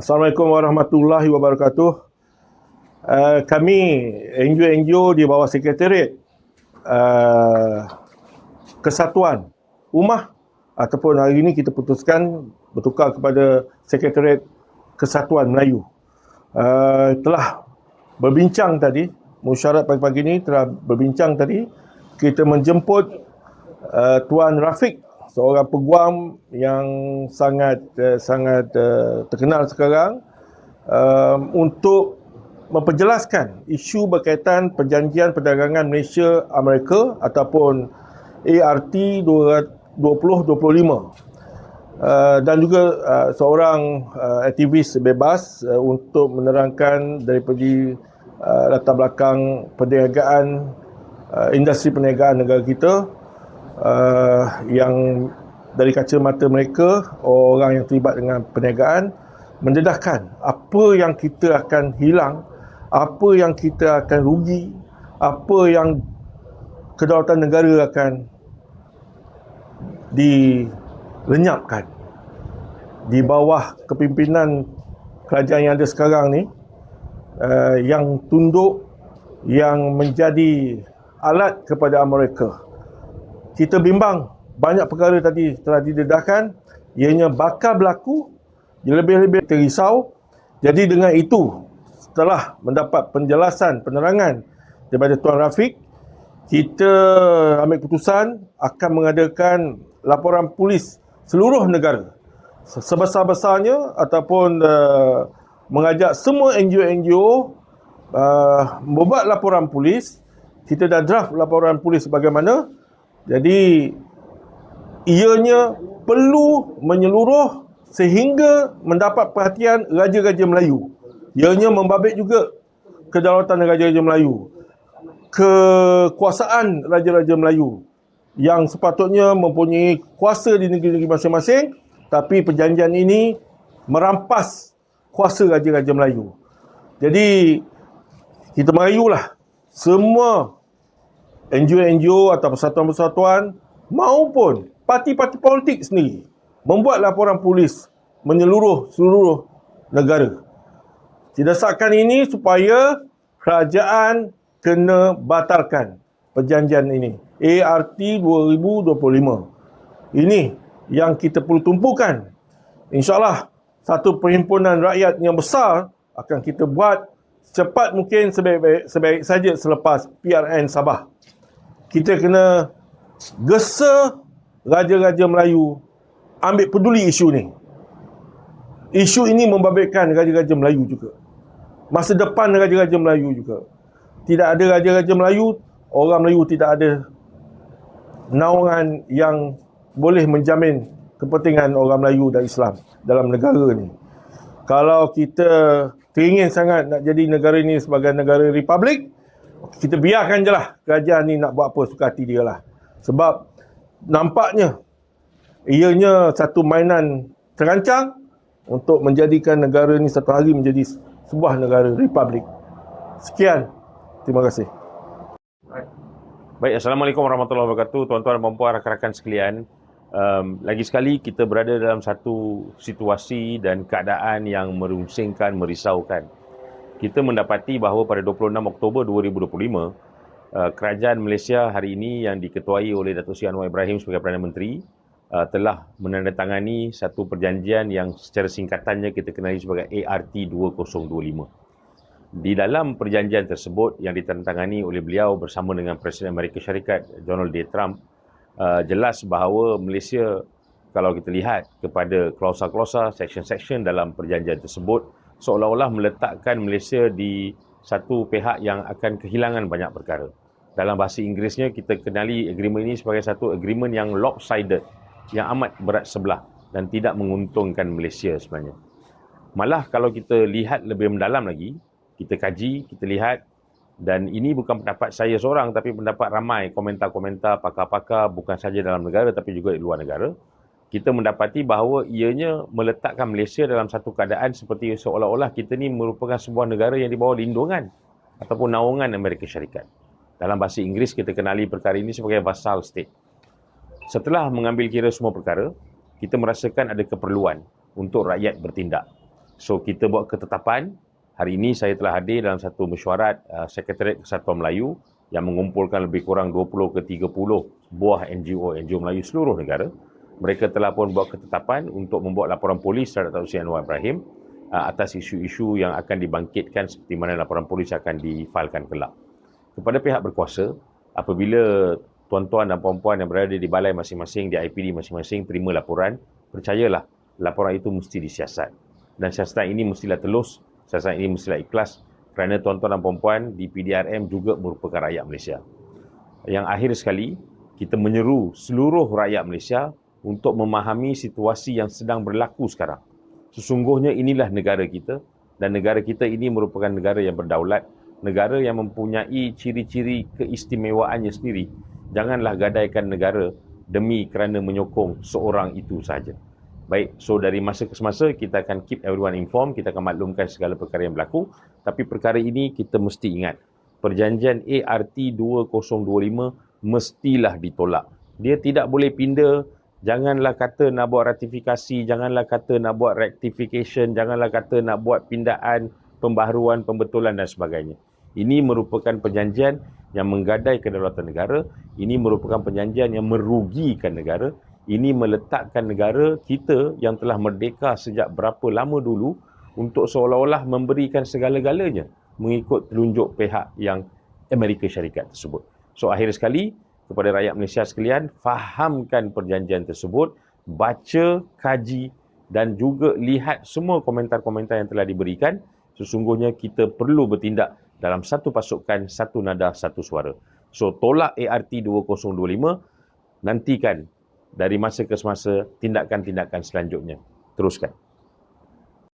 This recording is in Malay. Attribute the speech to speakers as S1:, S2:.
S1: Assalamualaikum warahmatullahi wabarakatuh. Uh, kami NGO-NGO di bawah sekretariat uh, Kesatuan Ummah ataupun hari ini kita putuskan bertukar kepada sekretariat Kesatuan Melayu. Uh, telah berbincang tadi, musyarat pagi-pagi ini telah berbincang tadi, kita menjemput uh, Tuan Rafiq seorang peguam yang sangat uh, sangat uh, terkenal sekarang um, untuk memperjelaskan isu berkaitan perjanjian perdagangan Malaysia Amerika ataupun ART 2025 uh, dan juga uh, seorang uh, aktivis bebas uh, untuk menerangkan daripada uh, latar belakang perniagaan uh, industri perniagaan negara kita uh, yang dari kacamata mereka orang yang terlibat dengan perniagaan mendedahkan apa yang kita akan hilang apa yang kita akan rugi apa yang kedaulatan negara akan dilenyapkan di bawah kepimpinan kerajaan yang ada sekarang ni uh, yang tunduk yang menjadi alat kepada Amerika kita bimbang. Banyak perkara tadi telah didedahkan. Ianya bakal berlaku. Lebih-lebih terisau. Jadi dengan itu setelah mendapat penjelasan penerangan daripada Tuan Rafiq kita ambil keputusan akan mengadakan laporan polis seluruh negara. Sebesar-besarnya ataupun uh, mengajak semua NGO-NGO uh, membuat laporan polis. Kita dah draft laporan polis bagaimana jadi ianya perlu menyeluruh sehingga mendapat perhatian raja-raja Melayu. Ianya membabit juga kedaulatan raja-raja Melayu. Kekuasaan raja-raja Melayu yang sepatutnya mempunyai kuasa di negeri-negeri masing-masing tapi perjanjian ini merampas kuasa raja-raja Melayu. Jadi kita merayulah semua NGO-NGO atau persatuan-persatuan maupun parti-parti politik sendiri membuat laporan polis menyeluruh seluruh negara. Didasarkan ini supaya kerajaan kena batalkan perjanjian ini. ART 2025. Ini yang kita perlu tumpukan. InsyaAllah satu perhimpunan rakyat yang besar akan kita buat secepat mungkin sebaik-baik sebaik saja selepas PRN Sabah kita kena gesa raja-raja Melayu ambil peduli isu ni. Isu ini membabitkan raja-raja Melayu juga. Masa depan raja-raja Melayu juga. Tidak ada raja-raja Melayu, orang Melayu tidak ada naungan yang boleh menjamin kepentingan orang Melayu dan Islam dalam negara ni. Kalau kita teringin sangat nak jadi negara ini sebagai negara republik, kita biarkan je lah kerajaan ni nak buat apa suka hati dia lah. Sebab nampaknya ianya satu mainan terancang untuk menjadikan negara ni satu hari menjadi sebuah negara republik. Sekian. Terima kasih.
S2: Baik, Assalamualaikum warahmatullahi wabarakatuh. Tuan-tuan dan puan rakan-rakan sekalian. Um, lagi sekali kita berada dalam satu situasi dan keadaan yang merungsingkan, merisaukan kita mendapati bahawa pada 26 Oktober 2025 uh, kerajaan Malaysia hari ini yang diketuai oleh Datuk Seri Anwar Ibrahim sebagai Perdana Menteri uh, telah menandatangani satu perjanjian yang secara singkatannya kita kenali sebagai ART 2025. Di dalam perjanjian tersebut yang ditandatangani oleh beliau bersama dengan Presiden Amerika Syarikat Donald J. Trump uh, jelas bahawa Malaysia kalau kita lihat kepada klausa-klausa, section-section dalam perjanjian tersebut seolah-olah meletakkan Malaysia di satu pihak yang akan kehilangan banyak perkara. Dalam bahasa Inggerisnya kita kenali agreement ini sebagai satu agreement yang lopsided, yang amat berat sebelah dan tidak menguntungkan Malaysia sebenarnya. Malah kalau kita lihat lebih mendalam lagi, kita kaji, kita lihat dan ini bukan pendapat saya seorang tapi pendapat ramai komentar-komentar pakar-pakar bukan saja dalam negara tapi juga di luar negara kita mendapati bahawa ianya meletakkan Malaysia dalam satu keadaan seperti seolah-olah kita ni merupakan sebuah negara yang di bawah lindungan ataupun naungan Amerika Syarikat. Dalam bahasa Inggeris kita kenali perkara ini sebagai vassal state. Setelah mengambil kira semua perkara, kita merasakan ada keperluan untuk rakyat bertindak. So kita buat ketetapan. Hari ini saya telah hadir dalam satu mesyuarat uh, Sekretariat Kesatuan Melayu yang mengumpulkan lebih kurang 20 ke 30 buah NGO NGO Melayu seluruh negara. Mereka telah pun buat ketetapan untuk membuat laporan polis terhadap Seri Anwar Ibrahim uh, atas isu-isu yang akan dibangkitkan seperti mana laporan polis akan difalkan kelak. Kepada pihak berkuasa, apabila tuan-tuan dan puan-puan yang berada di balai masing-masing, di IPD masing-masing terima laporan, percayalah laporan itu mesti disiasat. Dan siasatan ini mestilah telus, siasatan ini mestilah ikhlas kerana tuan-tuan dan puan-puan di PDRM juga merupakan rakyat Malaysia. Yang akhir sekali, kita menyeru seluruh rakyat Malaysia untuk memahami situasi yang sedang berlaku sekarang. Sesungguhnya inilah negara kita dan negara kita ini merupakan negara yang berdaulat, negara yang mempunyai ciri-ciri keistimewaannya sendiri. Janganlah gadaikan negara demi kerana menyokong seorang itu saja. Baik, so dari masa ke semasa kita akan keep everyone informed, kita akan maklumkan segala perkara yang berlaku. Tapi perkara ini kita mesti ingat, perjanjian ART 2025 mestilah ditolak. Dia tidak boleh pindah, janganlah kata nak buat ratifikasi, janganlah kata nak buat rectification, janganlah kata nak buat pindaan, pembaharuan, pembetulan dan sebagainya. Ini merupakan perjanjian yang menggadai kedaulatan negara, ini merupakan perjanjian yang merugikan negara, ini meletakkan negara kita yang telah merdeka sejak berapa lama dulu untuk seolah-olah memberikan segala-galanya mengikut telunjuk pihak yang Amerika Syarikat tersebut. So akhir sekali kepada rakyat Malaysia sekalian, fahamkan perjanjian tersebut, baca, kaji dan juga lihat semua komentar-komentar yang telah diberikan. Sesungguhnya kita perlu bertindak dalam satu pasukan, satu nada, satu suara. So tolak ART 2025, nantikan dari masa ke semasa tindakan-tindakan selanjutnya. Teruskan.